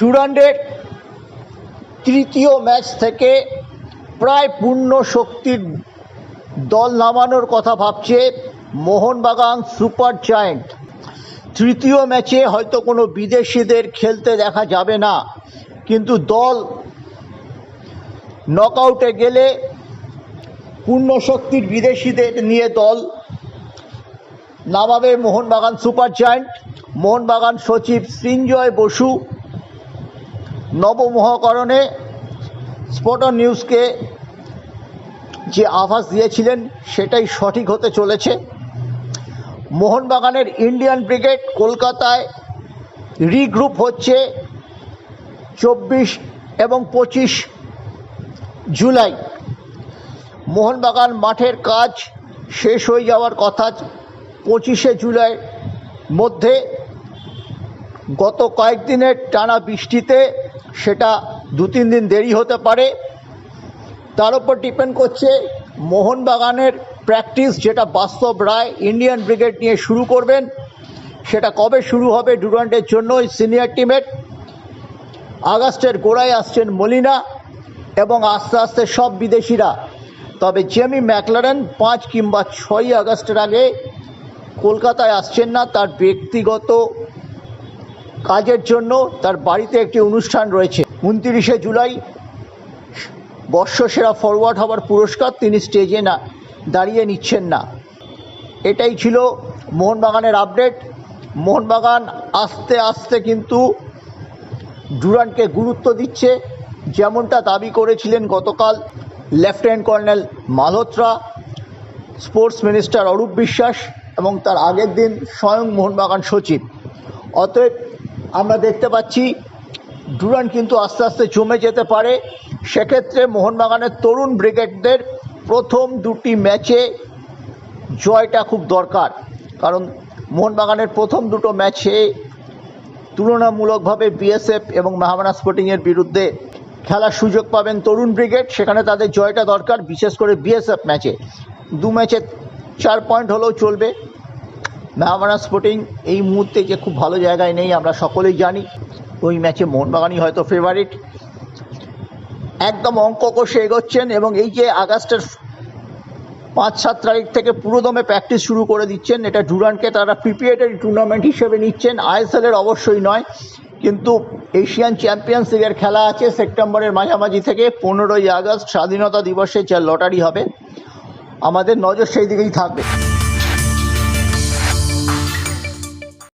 ডুরান্ডের তৃতীয় ম্যাচ থেকে প্রায় পূর্ণ শক্তির দল নামানোর কথা ভাবছে মোহনবাগান সুপার জায়েন্ট। তৃতীয় ম্যাচে হয়তো কোনো বিদেশিদের খেলতে দেখা যাবে না, কিন্তু দল নকআউটে গেলে পূর্ণ শক্তির বিদেশিদের নিয়ে দল নামাবে মোহনবাগান সুপার জায়েন্ট। মোহনবাগান সচিব সৃঞ্জয় বসু নবমহাকরণে স্পটন নিউজকে যে আভাস দিয়েছিলেন, সেটাই সঠিক হতে চলেছে। মোহনবাগানের ইন্ডিয়ান ব্রিগেড কলকাতায় রিগ্রুপ হচ্ছে চব্বিশ এবং পঁচিশ জুলাই। মোহনবাগান মাঠের কাজ শেষ হয়ে যাওয়ার কথা পঁচিশে জুলাই মধ্যে গত কয়েকদিনের টানা বৃষ্টিতে সেটা দু তিন দিন দেরি হতে পারে। তার উপর ডিপেন্ড করছে মোহনবাগানের প্র্যাকটিস যেটা বাস্তব রায় ইন্ডিয়ান ব্রিগেড নিয়ে শুরু করবেন। সেটা কবে শুরু হবে ডুরান্টের জন্য ওই সিনিয়র টিমের আগস্টের গোড়ায় আসছেন মলিনা এবং আস্তে আস্তে সব বিদেশিরা। তবে জেমি ম্যাকলারেন পাঁচ কিংবা ছয়ই আগস্টের আগে কলকাতায় আসছেন না, তার ব্যক্তিগত কাজের জন্য তার বাড়িতে একটি অনুষ্ঠান রয়েছে। উনতিরিশে জুলাই বর্ষসেরা ফরওয়ার্ড হওয়ার পুরস্কার তিনি স্টেজে না, দাঁড়িয়ে নিচ্ছেন না। এটাই ছিল মোহনবাগানের আপডেট মোহনবাগান আস্তে আস্তে কিন্তু ডুরানকে গুরুত্ব দিচ্ছে, যেমনটা দাবি করেছিলেন গতকাল lieutenant colonel Malhotra, sports minister Arup Biswas এবং তার আগের দিন স্বয়ং মোহনবাগান সচিব। অতএব আমরা দেখতে পাচ্ছি, ডুরান কিন্তু আস্তে আস্তে জমে যেতে পারে। সেক্ষেত্রে মোহনবাগানের তরুণ ব্রিগেডদের প্রথম দুটি ম্যাচে জয়টা খুব দরকার। কারণ মোহনবাগানের প্রথম দুটো ম্যাচে তুলনামূলকভাবে বিএসএফ এবং মেহামানা স্পোর্টিংয়ের বিরুদ্ধে খেলার সুযোগ পাবেন তরুণ ব্রিগেড। সেখানে তাদের জয়টা দরকার, বিশেষ করে বিএসএফ ম্যাচে। দু ম্যাচে চার পয়েন্ট হলেও চলবে। মেহামানা স্পোর্টিং এই মুহূর্তে যে খুব ভালো জায়গায় নেই, আমরা সকলেই জানি। ওই ম্যাচে মোহনবাগানই হয়তো ফেভারিট একদম অঙ্ক কষে এগোচ্ছেন এবং এই যে আগস্টের পাঁচ, সাত তারিখ থেকে পুরোদমে প্র্যাকটিস শুরু করে দিচ্ছেন। এটা ডুরানকে তারা প্রিপিয়েটারি টুর্নামেন্ট হিসেবে নিচ্ছেন। আইএসএলের অবশ্যই নয়, কিন্তু এশিয়ান চ্যাম্পিয়ন্স লিগের খেলা আছে সেপ্টেম্বরের মাঝামাঝি থেকে। পনেরোই আগস্ট স্বাধীনতা দিবসে যা লটারি হবে, আমাদের নজর সেই দিকেই থাকবে।